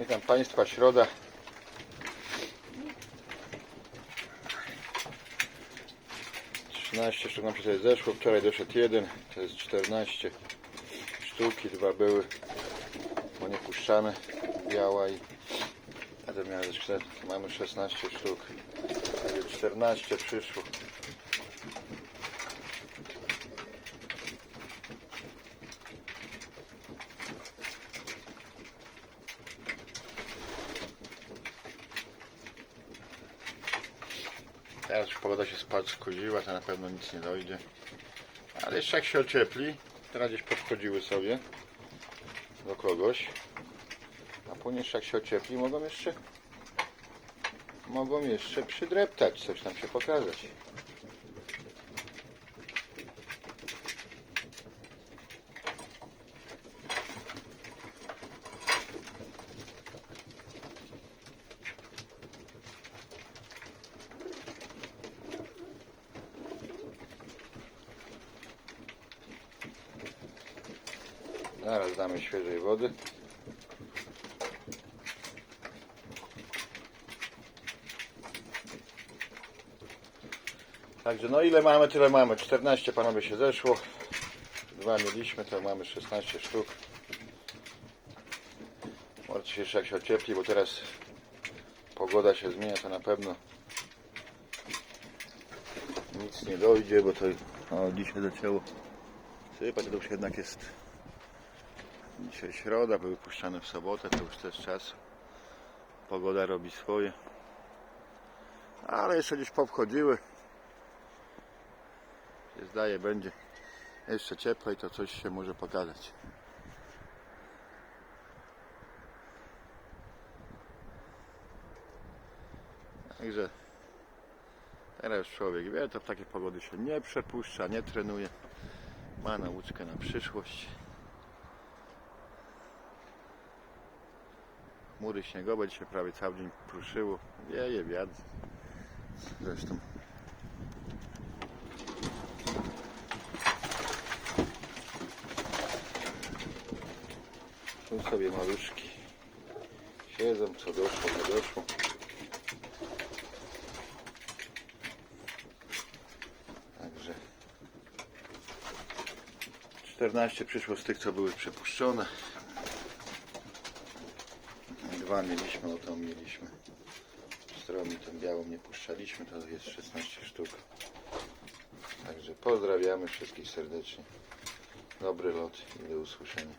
Witam Państwa, środa. Trzynaście sztuk nam się zeszło, wczoraj doszedł jeden, to jest 14 sztuki, dwa były, bo nie puszczane, biała i to miałem mamy 16 sztuk, także 14 przyszło. Teraz już pogoda się skoziła, to na pewno nic nie dojdzie. Ale jeszcze jak się ociepli, teraz gdzieś podchodziły sobie do kogoś. A później jak się ociepli, mogą jeszcze mogą jeszcze przydreptać, coś tam się pokazać. Zaraz damy świeżej wody. Także no ile mamy, tyle mamy. 14 panowie się zeszło. Dwa mieliśmy, to mamy 16 sztuk. Może się jeszcze jak się ociepli, bo teraz pogoda się zmienia, to na pewno nic nie dojdzie, bo to o, dzisiaj zaczęło sypać, to już jednak jest Dzisiaj środa, były puszczane w sobotę, to już też czas. Pogoda robi swoje. Ale jeszcze gdzieś powchodziły. Się zdaje, będzie jeszcze ciepło i to coś się może pokazać. Także teraz człowiek wie, to w takiej pogody się nie przepuszcza, nie trenuje. Ma nauczkę na przyszłość. Chmury śniegowe dzisiaj prawie cały dzień pruszyło. Wieje wiatr. Zresztą. Tu sobie maluszki siedzą, co doszło, nie doszło. Także 14 przyszło z tych, co były przepuszczone. Dwa mieliśmy, o tą mieliśmy. Stromi tą białą nie puszczaliśmy, to jest 16 sztuk. Także pozdrawiamy wszystkich serdecznie. Dobry lot i do usłyszenia.